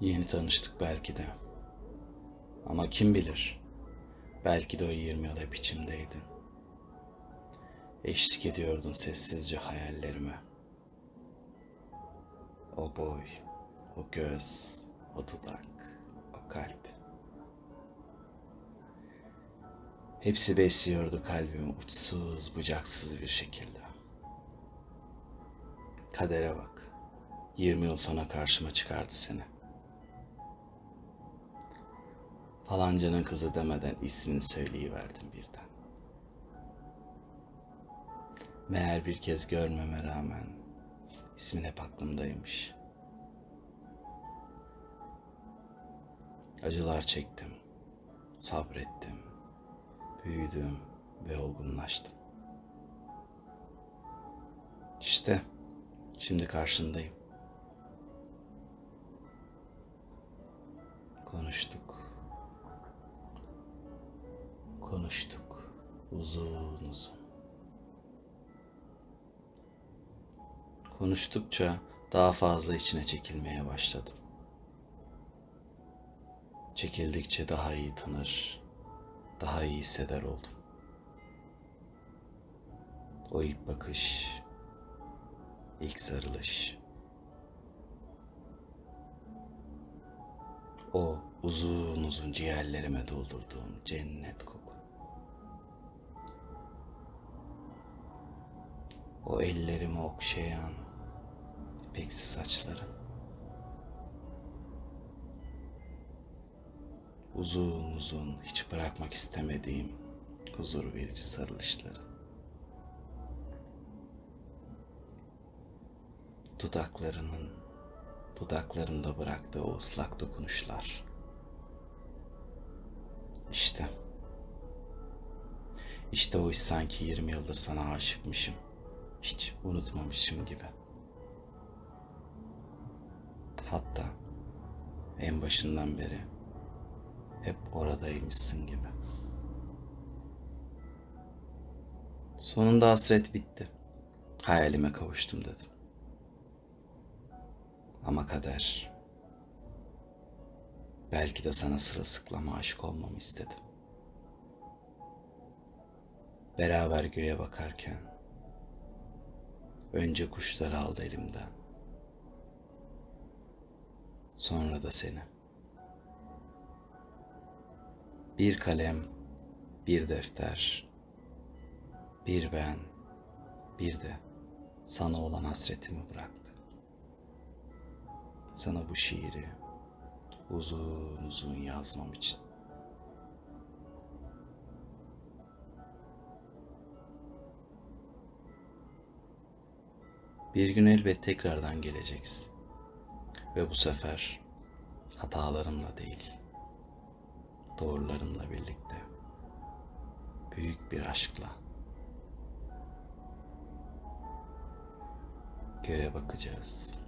Yeni tanıştık belki de. Ama kim bilir? Belki de o 20 yıl hep içimdeydin. Eşlik ediyordun sessizce hayallerime. O boy, o göz, o dudak, o kalp. Hepsi besliyordu kalbimi uçsuz bucaksız bir şekilde. Kadere bak. 20 yıl sonra karşıma çıkardı seni. Falancanın kızı demeden ismini söyleyiverdim birden. Meğer bir kez görmeme rağmen ismin hep aklımdaymış. Acılar çektim, sabrettim, büyüdüm ve olgunlaştım. İşte şimdi karşındayım. Konuştuk. Konuştuk uzun uzun. Konuştukça daha fazla içine çekilmeye başladım. Çekildikçe daha iyi tanır, daha iyi hisseder oldum. O ilk bakış, ilk sarılış. O uzun uzun ciğerlerime doldurduğum cennet koku. O ellerimi okşayan ipeksi saçların. Uzun uzun hiç bırakmak istemediğim huzur verici sarılışların. Dudaklarının dudaklarımda bıraktığı o ıslak dokunuşlar. İşte. İşte o iş sanki 20 yıldır sana aşıkmışım. Hiç unutmamışım gibi. Hatta en başından beri hep oradaymışsın gibi. Sonunda hasret bitti. Hayalime kavuştum dedim. Ama kader belki de sana sırılsıklama aşık olmamı istedi. Beraber göğe bakarken önce kuşları aldı elimden. Sonra da seni. Bir kalem, bir defter, bir ben, bir de sana olan hasretimi bıraktı. Sana bu şiiri uzun uzun yazmam için. Bir gün elbet tekrardan geleceksin. Ve bu sefer hatalarımla değil, doğrularımla birlikte büyük bir aşkla göğe bakacağız.